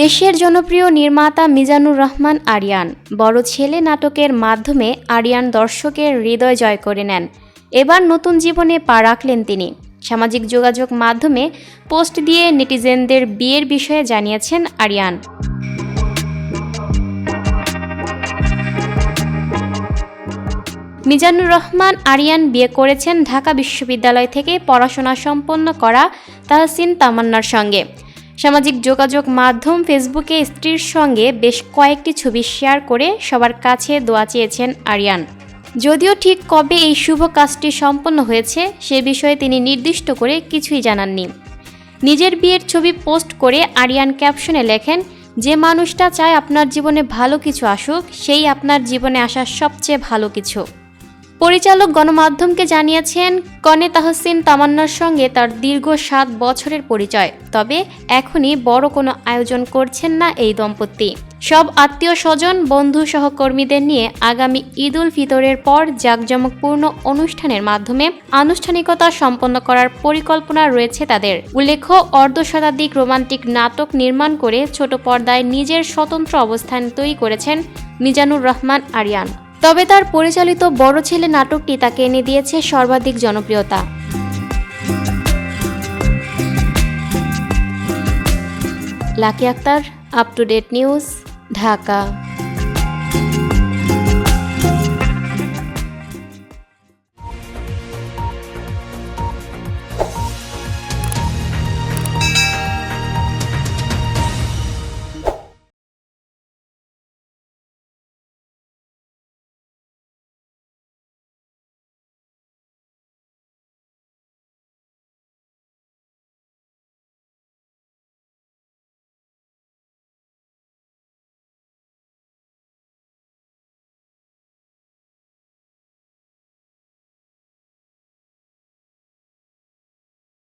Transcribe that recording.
দেশের জনপ্রিয় নির্মাতা মিজানুর রহমান আরিয়ান। বড় ছেলে নাটকের মাধ্যমে আরিয়ান দর্শকের হৃদয় জয় করে নেন। এবার নতুন জীবনে পা রাখলেন তিনি। সামাজিক যোগাযোগ মাধ্যমে পোস্ট দিয়ে নেটিজেনদের বিয়ের বিষয়ে জানিয়েছেন আরিয়ান। মিজানুর রহমান আরিয়ান বিয়ে করেছেন ঢাকা বিশ্ববিদ্যালয় থেকে পড়াশোনা সম্পন্ন করা তাহসিন তামান্নার সঙ্গে। সামাজিক যোগাযোগ মাধ্যম ফেসবুকে স্ত্রীর সঙ্গে বেশ কয়েকটি ছবি শেয়ার করে সবার কাছে দোয়া চেয়েছেন আরিয়ান। যদিও ঠিক কবে এই শুভ কাজটি সম্পন্ন হয়েছে, সে বিষয়ে তিনি নির্দিষ্ট করে কিছুই জানাননি। নিজের বিয়ের ছবি পোস্ট করে আরিয়ান ক্যাপশনে লেখেন, যে মানুষটা চায় আপনার জীবনে ভালো কিছু আসুক, সেই আপনার জীবনে আসা সবচেয়ে ভালো কিছু। পরিচালক গণমাধ্যমকে জানিয়েছেন, কনে তাহসিন তামান্নার সঙ্গে তার দীর্ঘ সাত বছরের পরিচয়। তবে এখনই বড় কোনো আয়োজন করছেন না এই দম্পতি। সব আত্মীয় স্বজন, বন্ধু সহকর্মীদের নিয়ে আগামী ঈদ উল ফিতরের পর জাঁকজমকপূর্ণ অনুষ্ঠানের মাধ্যমে আনুষ্ঠানিকতা সম্পন্ন করার পরিকল্পনা রয়েছে তাদের। উল্লেখ্য, অর্ধশতাধিক রোমান্টিক নাটক নির্মাণ করে ছোট পর্দায় নিজের স্বতন্ত্র অবস্থান তৈরি করেছেন মিজানুর রহমান আরিয়ান। তবে তার পরিচালিত বড় ছেলে নাটকটি তাকে এনে দিয়েছে সর্বাধিক জনপ্রিয়তা। Lucky Akhtar up to date news Dhaka.